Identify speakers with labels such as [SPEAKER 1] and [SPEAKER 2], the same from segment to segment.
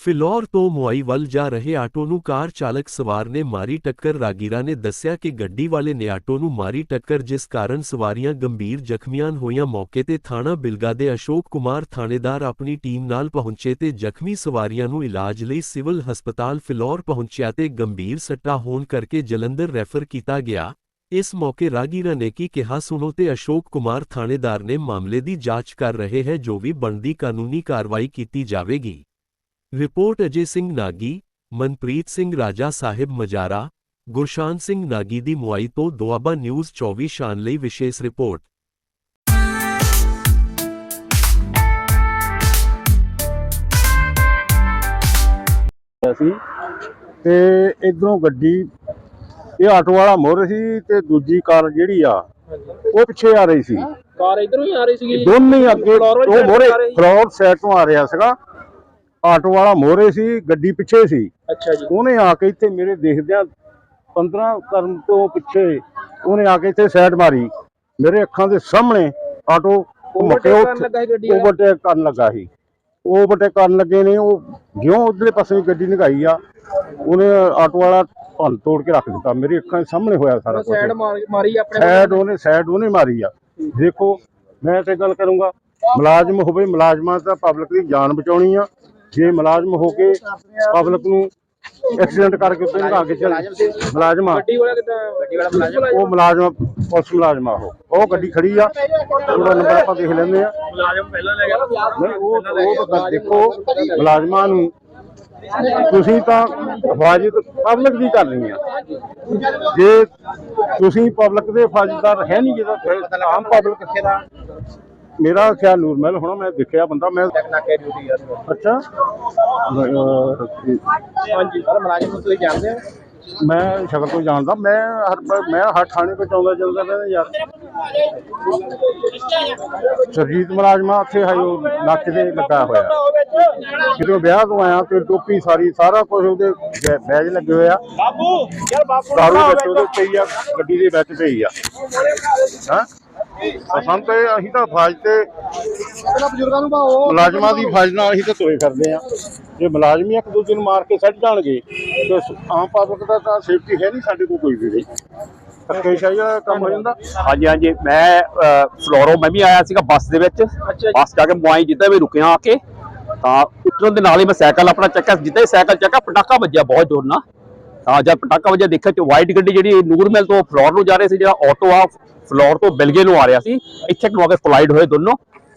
[SPEAKER 1] ਫਿਲੌਰ ਤੋਂ ਮੁਆਈ ਵੱਲ ਜਾ ਰਹੇ ਆਟੋ ਨੂੰ ਕਾਰ ਚਾਲਕ ਸਵਾਰ ਨੇ ਮਾਰੀ ਟੱਕਰ। ਰਾਗੀਰਾ ਨੇ ਦੱਸਿਆ ਕਿ ਗੱਡੀ ਵਾਲੇ ਨੇ ਆਟੋ ਨੂੰ ਮਾਰੀ ਟੱਕਰ, ਜਿਸ ਕਾਰਨ ਸਵਾਰੀਆਂ ਗੰਭੀਰ ਜ਼ਖਮੀਆਂ ਹੋਈਆਂ। ਮੌਕੇ ਤੇ ਥਾਣਾ ਬਿਲਗਾ ਦੇ ਅਸ਼ੋਕ ਕੁਮਾਰ ਥਾਣੇਦਾਰ ਆਪਣੀ ਟੀਮ ਨਾਲ ਪਹੁੰਚੇ ਤੇ ਜ਼ਖਮੀ ਸਵਾਰੀਆਂ ਨੂੰ ਇਲਾਜ ਲਈ ਸਿਵਲ ਹਸਪਤਾਲ ਫਿਲੌਰ ਪਹੁੰਚਿਆ ਤੇ ਗੰਭੀਰ ਸੱਟਾਂ ਹੋਣ ਕਰਕੇ ਜਲੰਧਰ ਰੈਫਰ ਕੀਤਾ ਗਿਆ। ਇਸ ਮੌਕੇ ਰਾਗੀਰਾ ਨੇ ਕੀ ਕਿਹਾ ਸੁਣੋ ਤੇ ਅਸ਼ੋਕ ਕੁਮਾਰ ਥਾਣੇਦਾਰ ਨੇ ਮਾਮਲੇ ਦੀ ਜਾਂਚ ਕਰ ਰਹੇ ਹੈ ਜੋ ਵੀ ਬਣਦੀ ਕਾਨੂੰਨੀ ਕਾਰਵਾਈ ਕੀਤੀ ਜਾਵੇਗੀ ਰਿਪੋਰਟ ਅਜੇ ਸਿੰਘ ਨਾਗੀ ਮਨਪ੍ਰੀਤ ਸਿੰਘ ਰਾਜਾ ਸਾਹਿਬ ਮਜਾਰਾ ਗੁਰਸ਼ਾਨ ਸਿੰਘ ਨਾਗੀ ਦੀ ਮੁਆਈ ਤੋਂ ਦੁਆਬਾ ਨਿਊਜ਼ 24 ਸ਼ਾਨ ਲਈ ਵਿਸ਼ੇਸ਼ ਰਿਪੋਰਟ
[SPEAKER 2] ਸੀ ਤੇ ਇਧਰੋਂ ਗੱਡੀ ਇਹ ਆਟੋ ਵਾਲਾ ਮੋਰ ਸੀ ਤੇ ਦੂਜੀ ਕਾਰ ਜਿਹੜੀ ਆ ਉਹ ਪਿੱਛੇ ਆ ਰਹੀ ਸੀ।
[SPEAKER 3] ਕਾਰ ਇਧਰੋਂ ਹੀ ਆ ਰਹੀ ਸੀਗੀ।
[SPEAKER 2] ਦੋਨੇ ਹੀ ਅੱਗੇ ਉਹ ਮੋਰੇ? ਫਲੋਰ ਸਾਈਡ ਤੋਂ ਆ ਰਿਹਾ ਸੀਗਾ। ਆਟੋ ਵਾਲਾ ਮੋਰੇ ਸੀ ਗੱਡੀ ਪਿੱਛੇ ਸੀ।
[SPEAKER 3] ਅੱਛਾ ਜੀ।
[SPEAKER 2] ਉਹਨੇ ਆ ਕੇ ਇੱਥੇ ਮੇਰੇ ਦੇਖਦਿਆਂ 15 ਕਰਨ ਤੋਂ ਪਿੱਛੇ ਉਹਨੇ ਆ ਕੇ ਇੱਥੇ ਸਾਈਡ ਮਾਰੀ। ਮੇਰੇ ਅੱਖਾਂ ਦੇ ਸਾਹਮਣੇ ਆਟੋ ਮੁੱਕੇ
[SPEAKER 3] ਗੱਡੀ ਵਾਲਾ?
[SPEAKER 2] ਓਵਰਟੇਕ ਕਰਨ ਲੱਗਾ ਸੀ। ਓਵਰਟੇਕ ਕਰਨ ਲੱਗੇ ਨੇ ਉਹ ਜਿਉਂ ਉਧਰਲੇ ਪਾਸੇ ਗੱਡੀ ਨਿਗਾਈ ਆ ਉਹਨੇ ਆਟੋ ਵਾਲਾ ਭੰਨ ਤੋੜ ਕੇ ਰੱਖ ਦਿੱਤਾ। ਮੇਰੇ ਅੱਖਾਂ ਦੇ ਸਾਹਮਣੇ ਹੋਇਆ ਸਾਰਾ ਕੁਝ
[SPEAKER 3] ਸਾਈਡ ਮਾਰੀ ਆਪਣੇ
[SPEAKER 2] ਸਾਈਡ ਉਹਨੇ ਸਾਈਡ ਉਹਨੇ ਮਾਰੀ ਆ। ਦੇਖੋ ਮੈਂ ਤੇ ਗੱਲ ਕਰੂੰਗਾ ਮੁਲਾਜ਼ਮ ਹੋਵੇ ਮੁਲਾਜ਼ਮਾਂ ਤਾਂ ਪਬਲਿਕ ਦੀ ਜਾਨ ਬਚਾਉਣੀ ਆ। ਜੇ ਮੁਲਾਜ਼ਮ ਹੋ ਕੇ ਪਬਲਿਕ ਨੂੰ ਐਕਸੀਡੈਂਟ ਕਰਕੇ ਉੱਤੇ ਲਗਾ ਕੇ ਚੱਲ ਮੁਲਾਜ਼ਮ ਆ।
[SPEAKER 3] ਗੱਡੀ ਵਾਲਾ ਕਿਦਾਂ ਗੱਡੀ ਵਾਲਾ ਮੁਲਾਜ਼ਮ?
[SPEAKER 2] ਉਹ ਮੁਲਾਜ਼ਮ ਪੁਲਿਸ ਮੁਲਾਜ਼ਮ ਆ ਉਹ। ਉਹ ਗੱਡੀ ਖੜੀ ਆ। ਉਹਦਾ ਨੰਬਰ ਆਪਾਂ ਦੇਖ ਲੈਂਦੇ ਆ।
[SPEAKER 3] ਮੁਲਾਜ਼ਮ ਪਹਿਲਾਂ ਲੈ ਗਿਆ।
[SPEAKER 2] ਨਹੀਂ ਉਹ ਉਹ ਤਾਂ ਦੇਖੋ ਮੁਲਾਜ਼ਮਾਂ ਨੂੰ ਤੁਸੀਂ ਤਾਂ ਹਿਫਾਜ਼ਤ ਪਬਲਿਕ ਦੀ ਕਰਨੀ ਆ ਜੇ ਤੁਸੀਂ ਪਬਲਿਕ ਦੇ ਹਿਫਾਜ਼ਤਦਾਰ ਹੈ ਨਹੀਂ ਜਿਹਦਾ ਆਮ ਪਬਲਿਕ ਕਿੱਥੇ ਦਾ? ਮੇਰਾ ਖਿਆਲ ਨੂਰਮਹਿਲ ਹੋਣਾ ਮੈਂ ਦੇਖਿਆ ਬੰਦਾ ਮੈਂ
[SPEAKER 3] ਨਾਕੇ ਡਿਊਟੀ ਆ
[SPEAKER 2] ਅੱਛਾ। ਅਹ,
[SPEAKER 3] ਹਾਂਜੀ ਸਰ ਮੁਲਾਜ਼ਮ ਨੂੰ ਤੁਸੀਂ ਜਾਣਦੇ ਹੋ?
[SPEAKER 2] ਮੈਂ ਸ਼ਕਲ ਤੋਂ ਜਾਣਦਾ ਮੈਂ ਹਰ ਮੈਂ ਹਰ ਥਾਣੇ ਤੋਂ ਚਾਉਂਦਾ ਜਾਂਦਾ ਯਾਰ ਸਰਜੀਤ ਮੁਲਾਜ਼ਮਾ ਉੱਥੇ ਹੈ ਉਹ ਨੱਕ ਦੇ ਲੱਗਾ ਹੋਇਆ। ਜਦੋਂ ਵਿਆਹ ਤੋਂ ਆਇਆ ਤੇ ਟੋਪੀ ਸਾਰੀ ਸਾਰਾ ਕੁਝ ਉਹਦੇ ਬੈਜ ਲੱਗੇ ਹੋਏ ਆ।
[SPEAKER 3] ਬਾਬੂ ਯਾਰ ਬਾਬੂ
[SPEAKER 2] ਦਾਰੂ ਵਿੱਚ ਉਹਦੇ ਪਈ ਆ ਗੱਡੀ ਦੇ ਵਿੱਚ ਪਈ ਆ। ਹਾਂ? ਅਸਾਂ ਤੇ ਅਸੀਂ ਤਾਂ ਫਾਜ ਤੇ
[SPEAKER 3] ਬਜ਼ੁਰਗਾਂ ਨੂੰ ਭਾਓ।
[SPEAKER 2] ਮੁਲਾਜ਼ਮਾਂ ਦੀ ਫਾਜ ਨਾਲ ਅਸੀਂ ਤਾਂ ਤੁਰੇ ਫਿਰਦੇ ਆ। ਜੇ ਮੁਲਾਜ਼ਮ ਇੱਕ ਦੂਜੇ ਨੂੰ ਮਾਰ ਕੇ ਸੱਟ ਜਾਣਗੇ ਤੇ ਆਮ ਪਬਲਿਕ ਦਾ ਤਾਂ ਸੇਫਟੀ ਹੈ ਨਹੀਂ ਸਾਡੇ ਕੋਲ ਕੋਈ ਵੀ। ਵੀ ਧੱਕੇ ਸ਼ਾਹੀ ਵਾਲਾ ਕੰਮ ਹੋ ਜਾਂਦਾ?
[SPEAKER 4] ਹਾਂਜੀ ਹਾਂਜੀ। ਮੈਂ ਫਲੋਰੋ ਮੈਂ ਵੀ ਆਇਆ ਸੀਗਾ ਬੱਸ ਦੇ ਵਿੱਚ। ਬੱਸ ਜਾ ਕੇ ਮੁਆਈ ਜਿੱਦਾਂ ਵੀ ਰੁਕਿਆ ਆ ਕੇ ਤਾਂ ਉਤਰਨ ਦੇ ਨਾਲ ਹੀ ਮੈਂ ਸਾਈਕਲ ਆਪਣਾ ਚੱਕਿਆ। ਜਿੱਦਾਂ ਹੀ ਸਾਈਕਲ ਚੱਕਾ ਪਟਾਕਾ ਵੱਜਿਆ ਬਹੁਤ ਜ਼ੋਰ ਨਾਲ। ਤਾਂ ਜਦ ਪਟਾਕਾ ਵੱਜਿਆ ਦੇਖਿਆ ਕਿ ਵਾਈਟ ਗੱਡੀ ਜਿਹੜੀ ਨੂਰਮਹਿਲ ਤੋਂ ਫਲੋਰ ਨੂੰ ਜਾ ਰਹੀ ਸੀ ਜਿਹੜਾ ਆਟੋ ਆ ਫਲੋਰ ਤੋਂ ਬਿਲਗੇ ਨੂੰ ਆ ਰਿਹਾ ਸੀ। ਇੱਥੇ ਨੂੰ ਆ ਕੇ ਕੋਲਾਈਡ ਹੋਏ ਦੋਨੋਂ।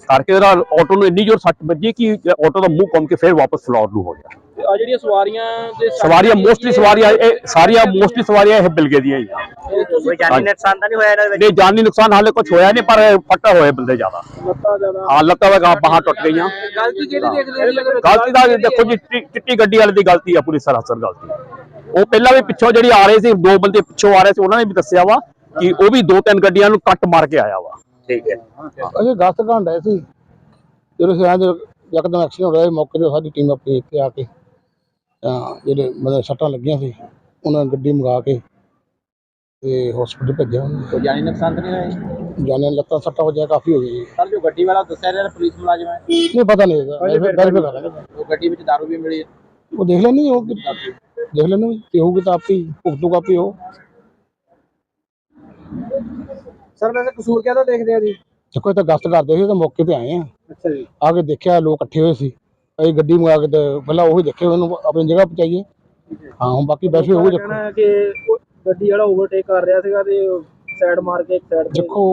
[SPEAKER 4] ਕਰਕੇ ਉਹਦਾ ਆਟੋ ਨੂੰ ਇੰਨੀ ਜ਼ੋਰ ਸੱਟ ਵੱਜੀ ਕਿ ਆਟੋ ਦਾ ਮੂੰਹ ਘੁੰਮ ਕੇ ਫਿਰ ਵਾਪਸ ਫਲੋਰ ਨੂੰ ਹੋ ਗਿਆ।
[SPEAKER 3] ਆ ਜਿਹੜੀਆਂ ਸਵਾਰੀਆਂ ਦੇ
[SPEAKER 4] ਸਵਾਰੀਆਂ ਮੋਸਟਲੀ ਸਵਾਰੀਆਂ ਇਹ ਸਾਰੀਆਂ ਮੋਸਟਲੀ ਸਵਾਰੀਆਂ ਇਹ ਬਿਲਗੇ ਦੀਆਂ ਹੀ ਆ।
[SPEAKER 3] ਕੋਈ
[SPEAKER 4] ਜਾਨੀ
[SPEAKER 3] ਨੁਕਸਾਨ ਤਾਂ ਨਹੀਂ ਹੋਇਆ ਇਹਨਾਂ
[SPEAKER 4] ਨਹੀਂ ਜਾਨੀ ਨੁਕਸਾਨ ਹਾਲੇ ਕੁਝ ਹੋਇਆ ਨਹੀਂ ਪਰ ਫੱਟਾ ਹੋਏ ਬੰਦੇ ਜ਼ਿਆਦਾ।
[SPEAKER 3] ਲੱਤਾਂ ਜ਼ਿਆਦਾ।
[SPEAKER 4] ਹਾਂ ਲੱਤਾਂ ਵਗਾ ਬਾਹਾਂ ਟੁੱਟ ਗਈਆਂ।
[SPEAKER 3] ਗਲਤੀ ਕਿਹੜੀ ਦੇਖਦੇ ਜੀ? ਅਗਰ
[SPEAKER 4] ਗਲਤੀ ਦਾ ਦੇਖੋ ਜੀ ਚਿੱਟੀ- ਗੱਡੀ ਵਾਲੇ ਦੀ ਗਲਤੀ ਆ ਪੂਰੀ ਸਰਾਸਰ ਗਲਤੀ। ਉਹ ਪਹਿਲਾਂ ਵੀ ਪਿੱਛੋਂ ਜਿਹੜੀ ਆ ਰਹੇ ਸੀ ਦੋ ਬੰਦੇ ਪਿੱਛੋਂ ਆ ਰਹੇ ਸੀ ਉਹਨਾਂ ਨੇ ਵੀ ਦੱਸਿਆ ਵਾ ਕਿ ਉਹ ਵੀ ਦੋ ਤਿੰਨ ਗੱਡੀਆਂ ਨੂੰ ਕੱਟ ਮਾਰ ਕੇ ਆਇਆ ਵਾ। ਠੀਕ ਹੈ।
[SPEAKER 5] ਅਸੀਂ ਗਸਤ ਘੰਟਾ ਸੀ ਜਦੋਂ ਅਸੀਂ ਆਏ ਜਦੋਂ ਯਕਦਮ ਐਕਸੀਡੈਂਟ ਹੋਇਆ ਮੌਕੇ ਤੇ ਸਾਡੀ ਟੀਮ ਆਪਣੀ ਇੱਥੇ ਆ ਕੇ ਜਿਹੜੇ ਮਤਲਬ ਸੱਟਾਂ ਲੱਗੀਆਂ ਸੀ ਉਹਨਾਂ ਨੇ ਗੱਡੀ ਮੰਗਾ ਕੇ ਤੇ ਹਸਪੀਟਲ ਭੇਜਿਆ ਉਹਨੂੰ।
[SPEAKER 3] ਕੋਈ ਜਾਨੀ ਨੁਕਸਾਨ ਤਾਂ ਨਹੀਂ ਹੋਇਆ
[SPEAKER 5] ਜਾਨੇ ਲੱਤਾਂ ਸੱਟਾਂ ਵਜਿਆ ਕਾਫੀ ਹੋ ਗਈ
[SPEAKER 3] ਸਰ ਜੋ ਗੱਡੀ ਵਾਲਾ ਦੱਸਿਆ ਰਿਹਾ ਪੁਲਿਸ ਮੁਲਾਜ਼ਮ ਹੈ।
[SPEAKER 5] ਨਹੀਂ ਪਤਾ ਨਹੀਂ ਇਹਦਾ ਵੈਰੀਫਾਈ ਕਰ ਲਾਂਗੇ
[SPEAKER 3] ਉਹ ਗੱਡੀ ਵਿੱਚ ਦਾਰੂ ਵੀ ਮਿਲੀ
[SPEAKER 5] ਉਹ ਦੇਖ ਲੈਣੀ ਉਹ ਕਿ- ਦੇਖ ਲੈਣੀ ਤੇ ਹੋਊਗੀ ਤਾਂ ਆਪੀ ਭੁਗਤੂਗਾ ਆਪੀ ਉਹ।
[SPEAKER 3] ਸਰ ਵੈਸੇ ਕਸੂਰ ਕਿਹਦਾ ਦੇਖਦੇ ਆ ਜੀ?
[SPEAKER 5] ਦੇਖੋ ਇਹ ਤਾਂ ਗਸਤ ਕਰਦੇ ਸੀ ਤਾਂ ਮੌਕੇ ਤੇ ਆਏ ਆ।
[SPEAKER 3] ਅੱਛਾ ਜੀ।
[SPEAKER 5] ਆ ਕੇ ਦੇਖਿਆ ਲੋਕ ਇਕੱਠੇ ਹੋਏ ਸੀ। ਅਸੀਂ ਗੱਡੀ ਮੰਗਾ ਕੇ ਤੇ ਪਹਿਲਾਂ ਉਹੀ ਦੇਖੇ ਉਹਨੂੰ ਆਪਣੀ ਜਗ੍ਹਾ ਪਹੁੰਚਾਈਏ। ਹਾਂ ਹੁਣ ਬਾਕੀ ਵੈਸੇ ਉਹ ਦੇਖੋ
[SPEAKER 3] ਹੈ ਕਿ ਉਹ ਗੱਡੀ ਵਾਲਾ ਓਵਰਟੇਕ ਕਰ ਰਿਹਾ ਸੀਗਾ ਤੇ ਸਾਈਡ ਮਾਰ ਕੇ ਇੱਕ ਸਾਈਡ ਤੇ
[SPEAKER 5] ਦੇਖੋ